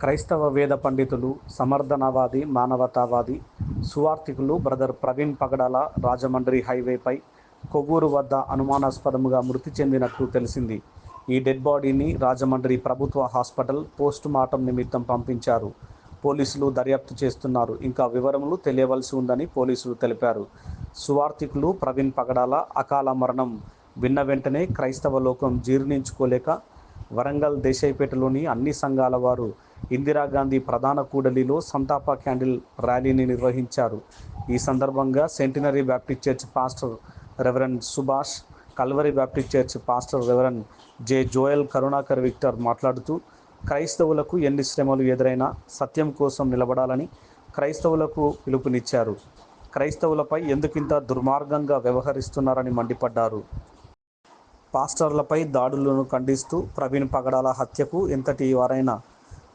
క్రైస్తవ వేద పండితులు సమర్థనవాది మానవతావాది సువార్థికులు బ్రదర్ ప్రవీణ్ పగడాల రాజమండ్రి హైవేపై కొవ్వూరు వద్ద అనుమానాస్పదముగా మృతి చెందినట్లు తెలిసింది. ఈ డెడ్ బాడీని రాజమండ్రి ప్రభుత్వ హాస్పిటల్ పోస్ట్ మార్టం నిమిత్తం పంపించారు. పోలీసులు దర్యాప్తు చేస్తున్నారు. ఇంకా వివరములు తెలియవలసి ఉందని పోలీసులు తెలిపారు. సువార్థికులు ప్రవీణ్ పగడాల అకాల మరణం విన్న వెంటనే క్రైస్తవ లోకం జీర్ణించుకోలేక వరంగల్ దేశాయిపేటలోని అన్ని సంఘాల వారు ఇందిరాగాంధీ ప్రధాన కూడలిలో సంతాప క్యాండిల్ ర్యాలీని నిర్వహించారు. ఈ సందర్భంగా Centenary Baptist Church pastor Reverend Subhash Calvary Baptist Church pastor Reverend J Joel Karunakar Victor మాట్లాడుతూ క్రైస్తవులకు ఎన్ని శ్రమలు ఎదురైనా సత్యం కోసం నిలబడాలని క్రైస్తవులకు పిలుపునిచ్చారు. క్రైస్తవులపై ఎందుకింత దుర్మార్గంగా వ్యవహరిస్తున్నారని మండిపడ్డారు. పాస్టర్లపై దాడులను ఖండిస్తూ ప్రవీణ్ పగడాల హత్యకు ఎంతటి వారైనా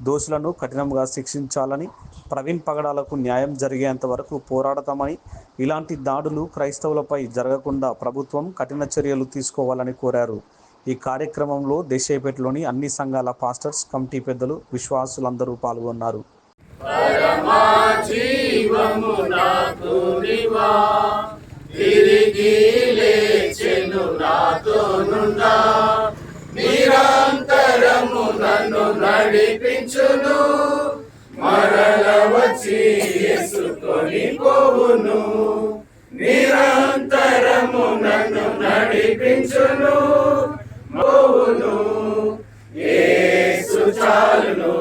దోషులను కఠినంగా శిక్షించాలని ప్రవీణ్ పగడాలకు న్యాయం జరిగేంత వరకు పోరాడతామని ఇలాంటి దాడులు క్రైస్తవులపై జరగకుండా ప్రభుత్వం కఠిన చర్యలు తీసుకోవాలని కోరారు. ఈ కార్యక్రమంలో దేశాయపేటలోని అన్ని సంఘాల పాస్టర్స్ కమిటీ పెద్దలు విశ్వాసులందరూ పాల్గొన్నారు. నేను నాతోనున్నా. నిరంతరము నన్ను నడిపించును. మరల వచ్చి ఎసుకొని పోవును నిరంతరము నన్ను నడిపించును. పోవును. యేసు చాలును.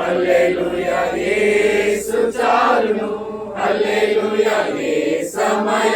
హల్లెలూయా. యేసు చాలును. హల్లెలూయా. ఏ సమయ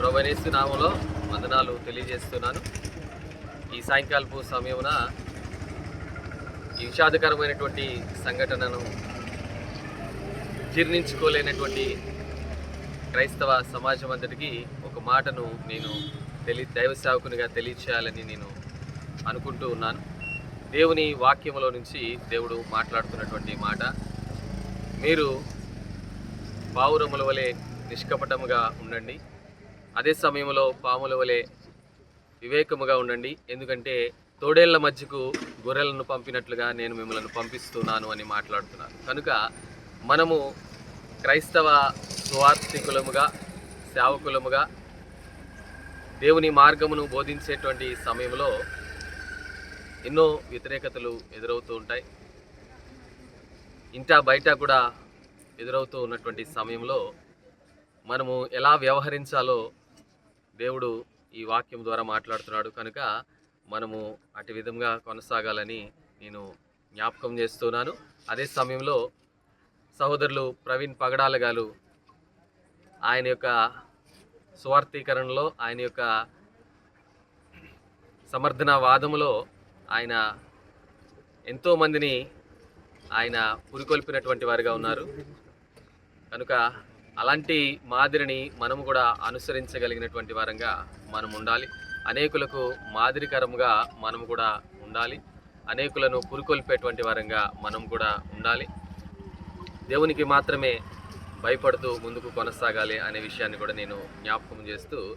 ప్రభనేస్తు నామంలో వందనాలు తెలియజేస్తున్నాను. ఈ సాయంకాలపు సమయమున ఈ విషాదకరమైనటువంటి సంఘటనను జీర్ణించుకోలేనటువంటి క్రైస్తవ సమాజం అందరికీ ఒక మాటను నేను తెలి దైవ సేవకునిగా తెలియచేయాలని నేను అనుకుంటూ ఉన్నాను. దేవుని వాక్యంలో నుంచి దేవుడు మాట్లాడుతున్నటువంటి మాట మీరు పావురముల వలె నిష్కపటముగా ఉండండి. అదే సమయంలో పాముల వలె వివేకముగా ఉండండి. ఎందుకంటే తోడేళ్ళ మధ్యకు గొర్రెలను పంపినట్లుగా నేను మిమ్మల్ని పంపిస్తున్నాను అని మాట్లాడుతున్నాను. కనుక మనము క్రైస్తవ స్వార్థికులముగా సేవకులముగా దేవుని మార్గమును బోధించేటువంటి సమయంలో ఎన్నో వ్యతిరేకతలు ఎదురవుతూ ఉంటాయి. ఇంటా బయట కూడా ఎదురవుతూ ఉన్నటువంటి సమయంలో మనము ఎలా వ్యవహరించాలో దేవుడు ఈ వాక్యం ద్వారా మాట్లాడుతున్నాడు. కనుక మనము అటు విధంగా కొనసాగాలని నేను జ్ఞాపకం చేస్తున్నాను. అదే సమయంలో సహోదరులు ప్రవీణ్ పగడాల గారు ఆయన యొక్క స్వార్థీకరణలో ఆయన యొక్క సమర్థన వాదములో ఆయన ఎంతోమందిని ఆయన పురికొల్పినటువంటి వారిగా ఉన్నారు. కనుక అలాంటి మాదిరిని మనము కూడా అనుసరించగలిగినటువంటి వారంగా మనం ఉండాలి. అనేకులకు మాదిరికరంగా మనం కూడా ఉండాలి. అనేకులను పురుకొల్పేటువంటి వారంగా మనం కూడా ఉండాలి. దేవునికి మాత్రమే భయపడుతూ ముందుకు కొనసాగాలి అనే విషయాన్ని కూడా నేను జ్ఞాపకం చేస్తూ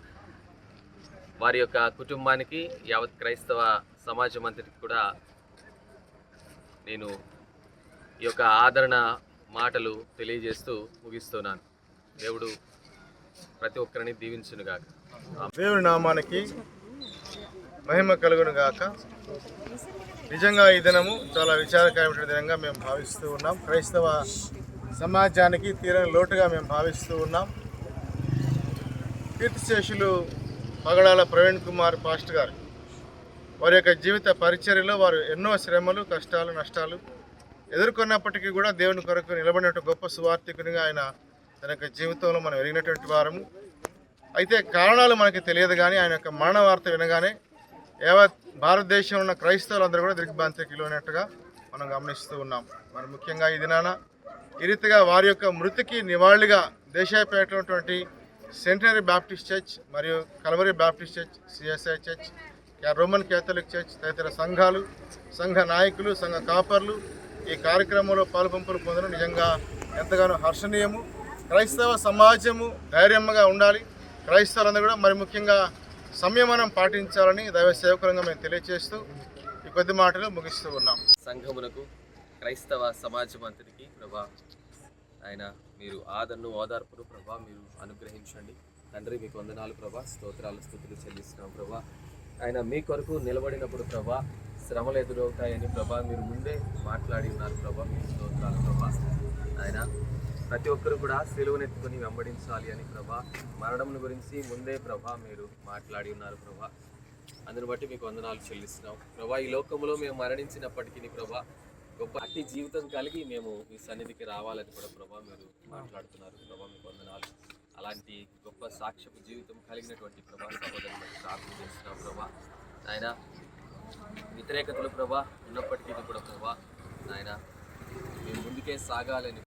వారి యొక్క కుటుంబానికి యావత్ క్రైస్తవ సమాజం అంతటికి కూడా నేను ఈ యొక్క ఆదరణ మాటలు తెలియజేస్తూ ముగిస్తున్నాను. దేవుడు ప్రతి ఒక్కరిని దీవించునుగాక దేవుని నామానికి మహిమ కలుగును గాక. నిజంగా ఈ దినము చాలా విచారకరమైన దినంగా మేము భావిస్తూ ఉన్నాం. క్రైస్తవ సమాజానికి తీరని లోటుగా మేము భావిస్తూ ఉన్నాం. కీర్తిశేషులు పగడాల ప్రవీణ్ కుమార్ పాస్ట్ గారు వారి యొక్క జీవిత పరిచర్యలో వారు ఎన్నో శ్రమలు కష్టాలు నష్టాలు ఎదుర్కొన్నప్పటికీ కూడా దేవుని కొరకు నిలబడినటువంటి గొప్ప సువార్థికునిగా ఆయన తన యొక్క జీవితంలో మనం ఎరిగినటువంటి వారము. అయితే కారణాలు మనకి తెలియదు కానీ ఆయన యొక్క మరణ వార్త వినగానే యావత్ భారతదేశంలో ఉన్న క్రైస్తవులందరూ కూడా దిగ్భ్రాంతికి లోనట్టుగా మనం గమనిస్తూ ఉన్నాం. మరి ముఖ్యంగా ఈ దినాన ఈ రీతిగా వారి యొక్క మృతికి నివాళిగా దేశాయపేటటువంటి సెంటనరీ బ్యాప్టిస్ట్ చర్చ్ మరియు Calvary Baptist Church CSI church Roman Catholic church తదితర సంఘాలు సంఘ నాయకులు సంఘ కాపర్లు ఈ కార్యక్రమంలో పాలుపంపులు పొందడం నిజంగా ఎంతగానో హర్షణీయము. క్రైస్తవ సమాజము ధైర్యంగా ఉండాలి. క్రైస్తవులందరూ కూడా మరి ముఖ్యంగా సంయమనం పాటించాలని దైవ సేవకులంగా మేము తెలియజేస్తూ ఈ కొద్ది మాటలు ముగిస్తూ ఉన్నాం. సంఘమునకు క్రైస్తవ సమాజం అంతటికి ప్రభా ఆయన మీరు ఆదరణ ఓదార్పును ప్రభా మీరు అనుగ్రహించండి. తండ్రి మీకు వందనాలు ప్రభా స్తోత్రాలు స్థుతులు చెల్లిస్తున్నాం ప్రభా. ఆయన మీ కొరకు నిలబడినప్పుడు ప్రభా శ్రమలు ఎదురవుతాయని ప్రభా మీరు ముందే మాట్లాడి ఉన్నారు ప్రభా మీ స్తోత్రాలు ప్రభా. ఆయన ప్రతి ఒక్కరు కూడా సెలువునెత్తుకొని వెంబడించాలి అని ప్రభా. మరణం గురించి ముందే ప్రభా మీరు మాట్లాడి ఉన్నారు ప్రభా. అందుని బట్టి మీకు వందనాలు చెల్లిస్తున్నాం. ప్రభా ఈ లోకంలో మేము మరణించినప్పటికీ ప్రభా గొప్ప అట్టి జీవితం కలిగి మేము మీ సన్నిధికి రావాలని కూడా ప్రభా మీరు మాట్లాడుతున్నారు ప్రభా మీకు వందనాలు. అలాంటి గొప్ప సాక్ష్యపు జీవితం కలిగినటువంటి ప్రభా సహోదరుని ప్రార్థన చేస్తున్నాం ప్రభా. ఆయన వ్యతిరేకతలు ప్రభా ఉన్నప్పటికీ కూడా ప్రభా ఆయన మేము ముందుకే సాగాలని